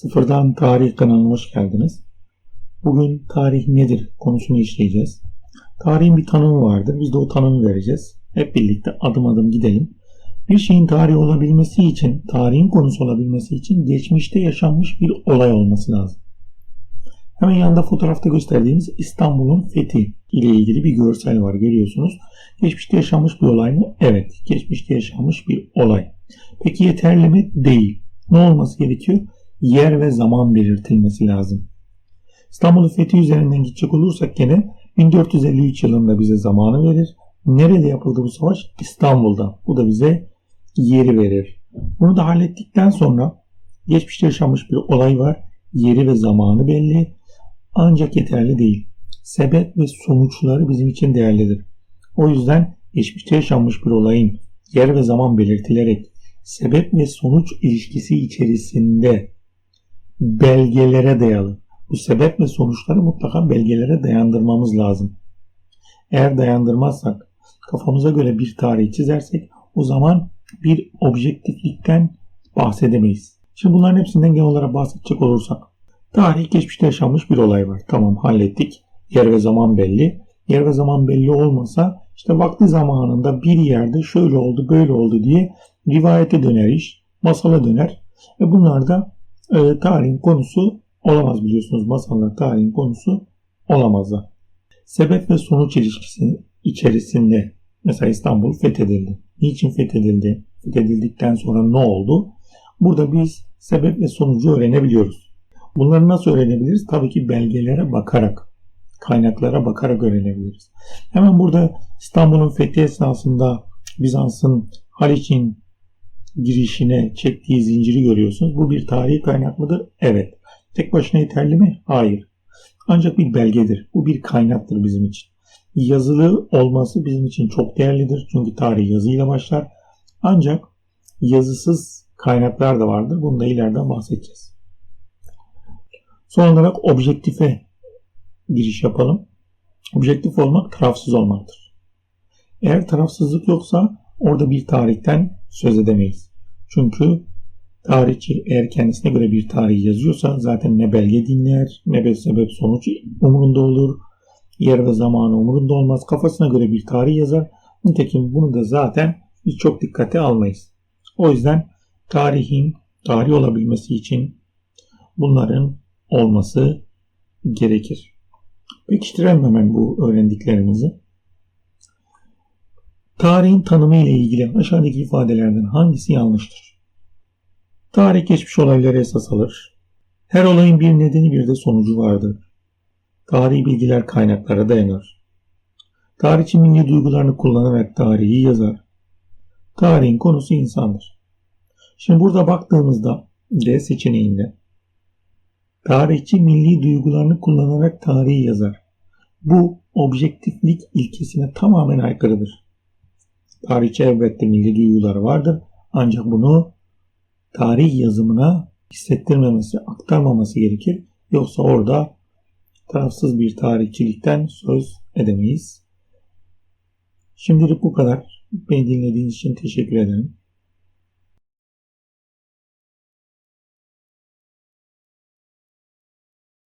Sıfırdan Tarih kanalına hoş geldiniz. Bugün tarih nedir konusunu işleyeceğiz. Tarihin bir tanımı vardır. Biz de o tanımı vereceğiz. Hep birlikte adım adım gidelim. Bir şeyin tarihi olabilmesi için, tarihin konusu olabilmesi için geçmişte yaşanmış bir olay olması lazım. Hemen yanında fotoğrafta gösterdiğimiz İstanbul'un fethi ile ilgili bir görsel var görüyorsunuz. Geçmişte yaşanmış bir olay mı? Evet, geçmişte yaşanmış bir olay. Peki yeterli mi? Değil. Ne olması gerekiyor? Yer ve zaman belirtilmesi lazım. İstanbul'un fethi üzerinden gidecek olursak gene 1453 yılında bize zamanı verir. Nerede yapıldı bu savaş? İstanbul'da. Bu da bize yeri verir. Bunu da hallettikten sonra geçmişte yaşanmış bir olay var. Yeri ve zamanı belli. Ancak yeterli değil. Sebep ve sonuçları bizim için değerlidir. O yüzden geçmişte yaşanmış bir olayın yer ve zaman belirtilerek sebep ve sonuç ilişkisi içerisinde belgelere dayalı. Bu sebep ve sonuçları mutlaka belgelere dayandırmamız lazım. Eğer dayandırmazsak, kafamıza göre bir tarih çizersek o zaman bir objektiflikten bahsedemeyiz. Şimdi bunların hepsinden genel olarak bahsedecek olursak. Tarih geçmişte yaşanmış bir olay var. Tamam hallettik. Yer ve zaman belli. Yer ve zaman belli olmasa işte vakti zamanında bir yerde şöyle oldu böyle oldu diye rivayete döner iş. Masala döner. Ve bunlar da e, tarihin konusu olamaz biliyorsunuz. Masallar tarihin konusu olamazlar. Sebep ve sonuç ilişkisi içerisinde mesela İstanbul fethedildi. Niçin fethedildi? Fethedildikten sonra ne oldu? Burada biz sebep ve sonucu öğrenebiliyoruz. Bunları nasıl öğrenebiliriz? Tabii ki belgelere bakarak, kaynaklara bakarak öğrenebiliriz. Hemen burada İstanbul'un fethi esnasında Bizans'ın Haliç'in girişine çektiği zinciri görüyorsunuz. Bu bir tarihi kaynak mıdır? Evet. Tek başına yeterli mi? Hayır. Ancak bir belgedir. Bu bir kaynaktır bizim için. Yazılı olması bizim için çok değerlidir. Çünkü tarih yazıyla başlar. Ancak yazısız kaynaklar da vardır. Bunu da ileriden bahsedeceğiz. Son olarak objektife giriş yapalım. Objektif olmak tarafsız olmaktır. Eğer tarafsızlık yoksa orada bir tarihten söz edemeyiz. Çünkü tarihçi eğer kendisine göre bir tarih yazıyorsa zaten ne belge dinler ne bir sebep sonuç umurunda olur. Yer ve zamanı umurunda olmaz. Kafasına göre bir tarih yazar. Nitekim bunu da zaten biz çok dikkate almayız. O yüzden tarihin tarih olabilmesi için bunların olması gerekir. Pekiştirelim hemen bu öğrendiklerimizi. Tarihin tanımı ile ilgili aşağıdaki ifadelerden hangisi yanlıştır? Tarih geçmiş olayları esas alır. Her olayın bir nedeni bir de sonucu vardır. Tarihi bilgiler kaynaklara dayanır. Tarihçi milli duygularını kullanarak tarihi yazar. Tarihin konusu insandır. Şimdi burada baktığımızda D seçeneğinde tarihçi milli duygularını kullanarak tarihi yazar. Bu objektiflik ilkesine tamamen aykırıdır. Tarihçi elbette milli duyguları vardır ancak bunu tarih yazımına hissettirmemesi, aktarmaması gerekir. Yoksa orada tarafsız bir tarihçilikten söz edemeyiz. Şimdilik bu kadar. Beni dinlediğiniz için teşekkür ederim.